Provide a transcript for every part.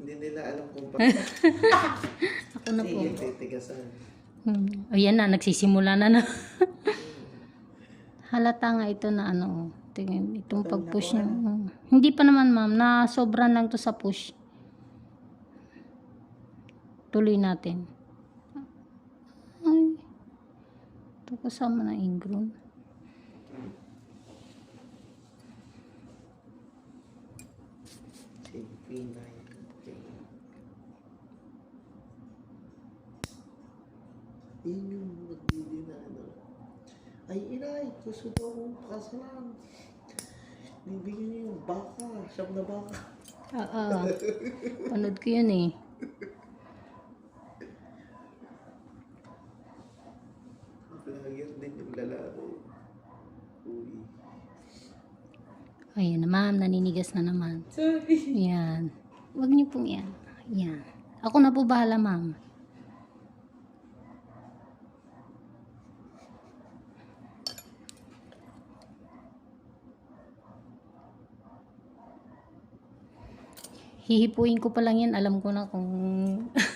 Hindi nila alam kung bakit. Ako na po. Sige, titigasan. Hmm. Ayan na, nagsisimula na na. Halata nga ito na ano. oh. Tingin, itong pag-push niya. oh. Hindi pa naman ma'am, na sobran lang to sa push. Tuloy natin. Ay. Ito kasama na ingrown. Sige, P9. Na ano. Ay, inay, gusto daw akong pakasalan. Bibigyan niyo yung baka, siyam na baka. Oo. Panood ko yun eh. Vlogger din yung lalaki. Uy. Ayan na ma'am, naninigas na naman. Sorry. Yan. Huwag niyo pong yan. Yan. Ako na po bahala ma'am. Hihipuin ko pa lang yan. Alam ko na kung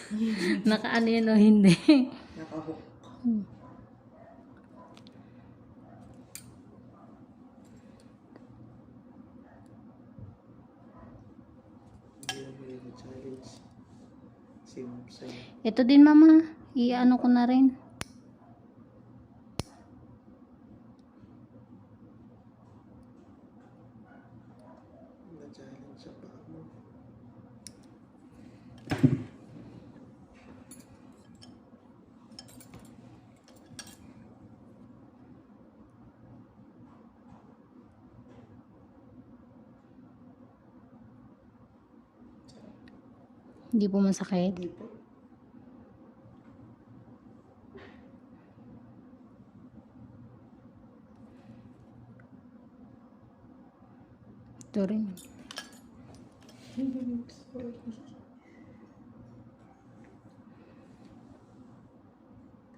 nakaano yan o hindi. Nakahook. Sa'yo. Ito din mama. I-ano ko na rin. Na-challenge sa paa mo. Hindi po masakit. Hindi po. Ito rin.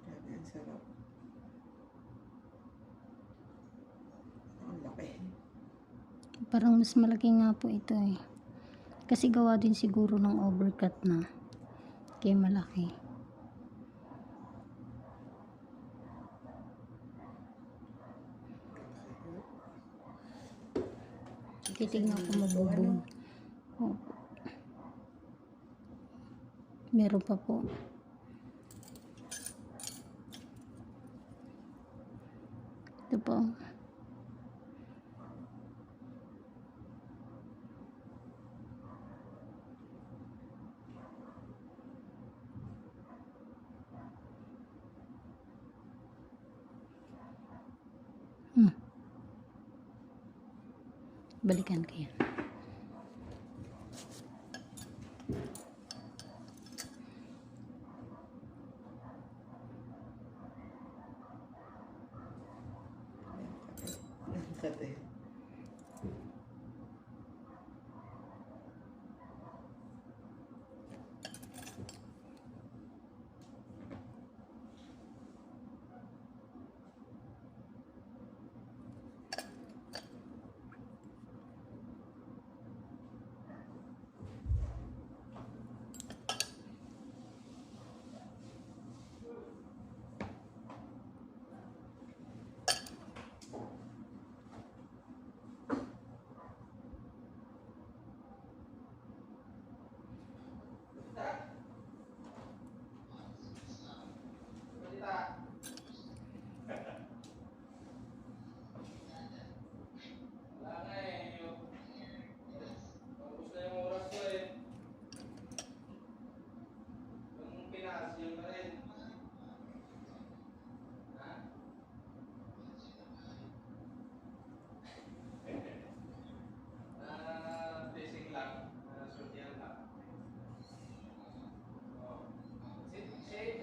Grabe, ang sarap. Ang laki. Parang mas malaki nga po ito eh. Kasi gawa din siguro ng overcut na. Kaya malaki. Titignan ko mabubong. Opo. Meron pa po. Ito po. Hmm. Balikan ko yan. Ang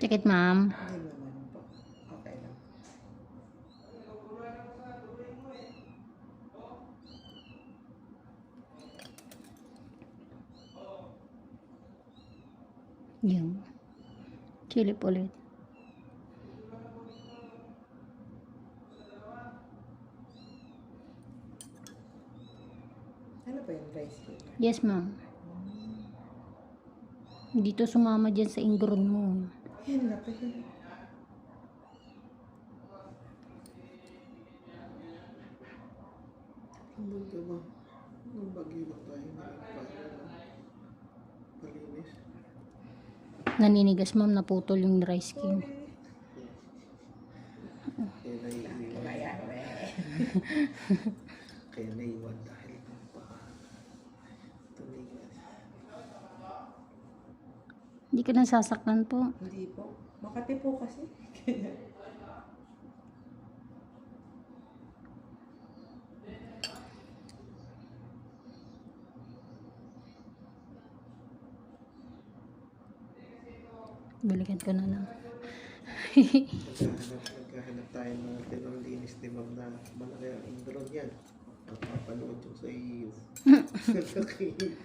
Check it, ma'am. Okay lang. Yung. Chilip ulit. Ano ba yung rice cake? Yes, ma'am. Dito sumama dyan sa ingron mo. Yan, laki. Hindi ka ba? Nung bagyo lang tayo na Palinis. Naninigas ma'am, naputol yung dry skin. Kaya naiiwan. Kaya naiiwan dahil ng pa. Tumigas. Hindi ka nasasaktan po. Hindi po. Makati po kasi. Balikan ko na lang. Naghahanap tayo ng tinolinis ni Ma'am na malaki ang indron yan. Magpapanood yung sa iyo. Malaki yung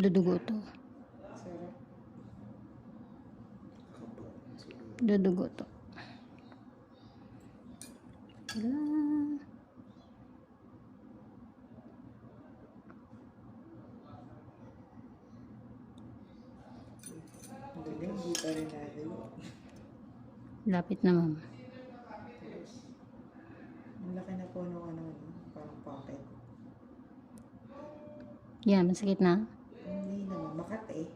Dudugo to. Dudugo to. Wala. Lapit na ma'am. Ang laki na po nung ano, parang pocket. Yan, masakit na. Hindi naman. Makati.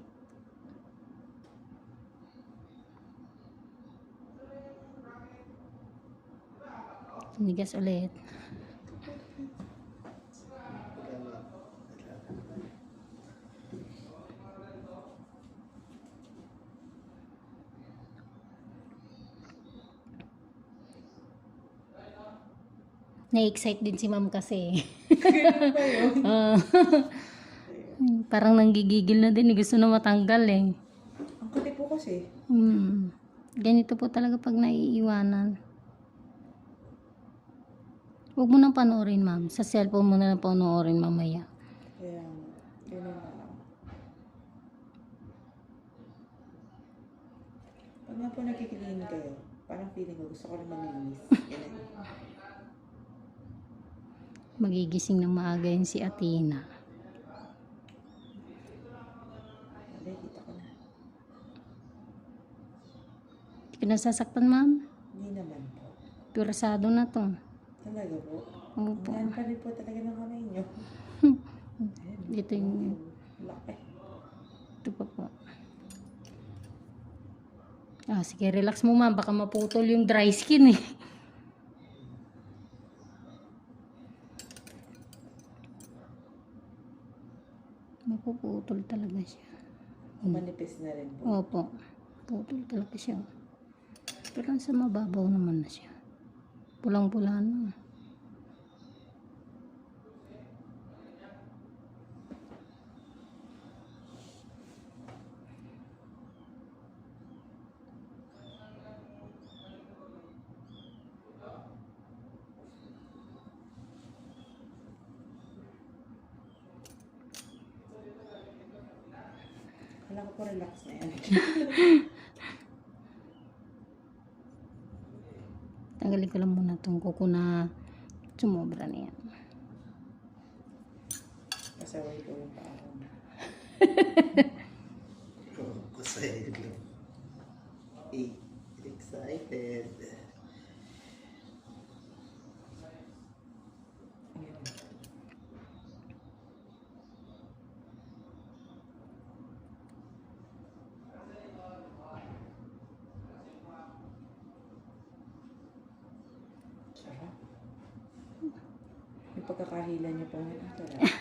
Nigas ulit. Na-excite din si ma'am kasi. Ah. parang nanggigigil na din. eh. Gusto na matanggal eh. Ang kati po kasi. Hmm. Ganito po talaga pag naiiwanan. Huwag mo nang panoorin, ma'am. Sa cellphone mo na lang panoorin mamaya. Kaya, ganun na lang. Pag nga po nagkikilin kayo, parang feeling ko gusto ko rin. Ganun. Magigising ng maaga yun si Athena. Sabi, kita ko na. Hindi ka nasasaktan, ma'am? Hindi naman po. Purasado na to. Po. Opo. Ang pa rin po talaga ng kamay niyo. Ito yung, Laki. ito pa po. Ah, sige, relax mo, ma'am. Baka maputol yung dry skin eh. Mapuputol talaga siya. Manipis na rin po. Opo. Putol talaga siya. Pero sa mababaw naman na siya. Pulang-pula na. Kala ko po relax na yan. Tanggalin ko lang muna itong kuko na sumobra na yan. Pasaway ko yung paa ko. Lang. Eh, excited. Ayan. Sarap. Yung pagkakahila niya po. ngayon, ang sarap.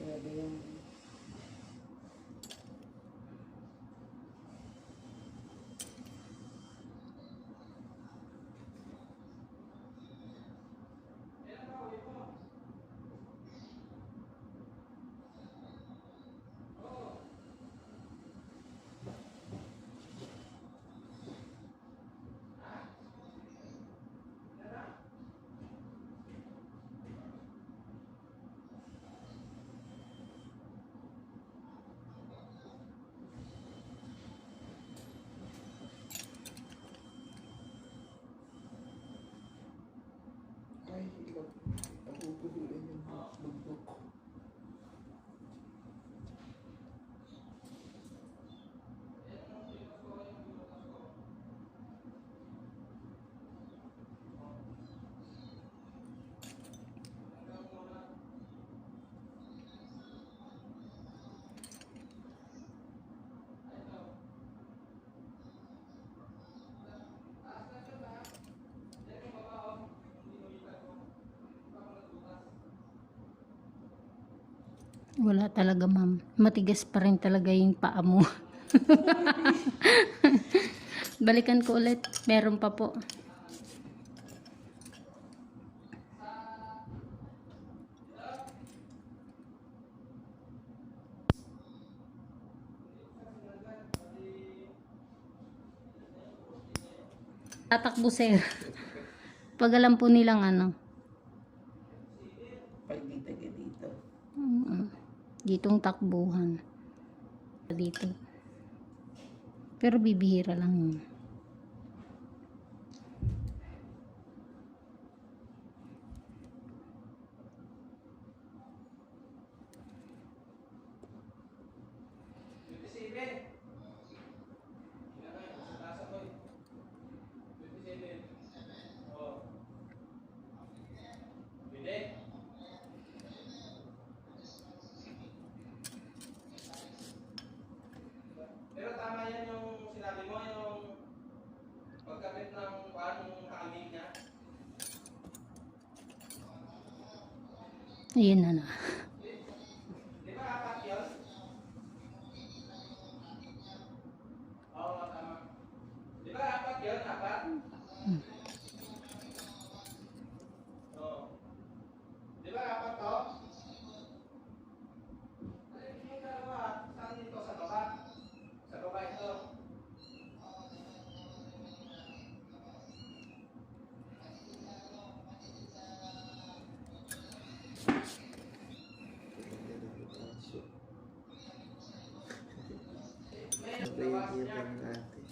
Grabe yung Wala talaga, ma'am. Matigas pa rin talaga yung paa mo. Balikan ko ulit. Meron pa po. Tatakbo sir. Pag alam po nilang ano. Pag dito ka dito. Mm, Ditong takbuhan. Dito. Pero bibihira lang yun. Pero tama yan yung sinabi mo, yung pagkabit ng paano kaamig niya. Ayun na na. Di ba apat yun? Oo, tama. Di ba apat yun? Apat? Oo. Di ba apat to? Ay, yung dalawa, saan dito? Sa baba? Sa baba ito. Nahihirap natin.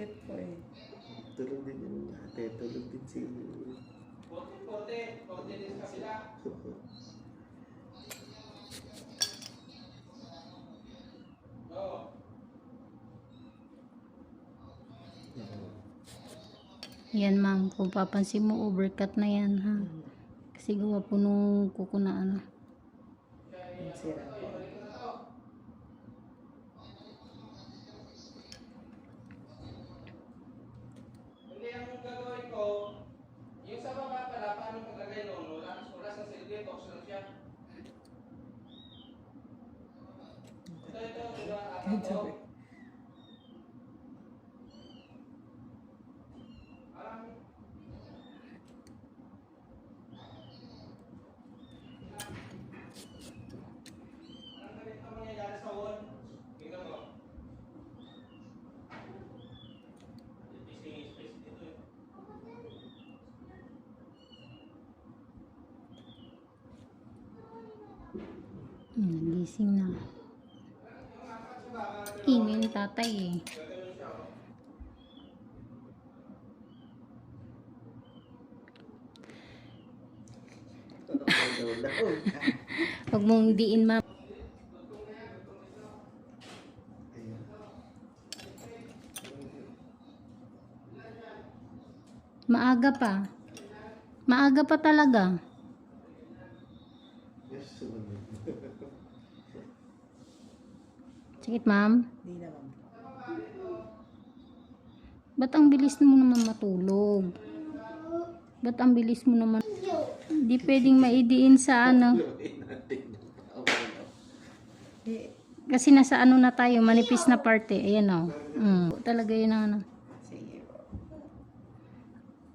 Bakit po eh? Tulog din yung ate. Tulog din si... Forte. Forte din sa. Oo. Yan ma'am, kung papansin mo, overcut na yan ha. Kasi gawa po nung kuko na. Yung sira po. Hindi ang gagawin ko, yung sa baba pala, paano paglagay noon? Wala, wala sa silbi, box lang siya. Ito, ito, diba, apat to. Parang, Anong ganito mangyayari sa wall? Tingnan mo. Space, space dito eh. Hmm, gising na. Ingay ni tatay eh. Huwag mong diin. Ayan. Maaga pa. Maaga pa talaga. Yes, sumunod. Sakit ma'am. Hindi naman. Ba't ang bilis mo naman matulog? Ba't ang bilis mo naman? Hindi pwedeng maidiin sa ano. Kasi nasa ano na tayo, manipis na parte. Ayan o. Mm. Talaga yun ang ano.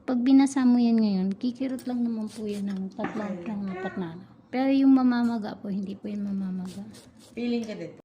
Pag binasa mo yan ngayon, kikirot lang naman po yan ng tatlong lang apat na ano. Pero yung mamamaga po, hindi po yan mamamaga. Feeling ka din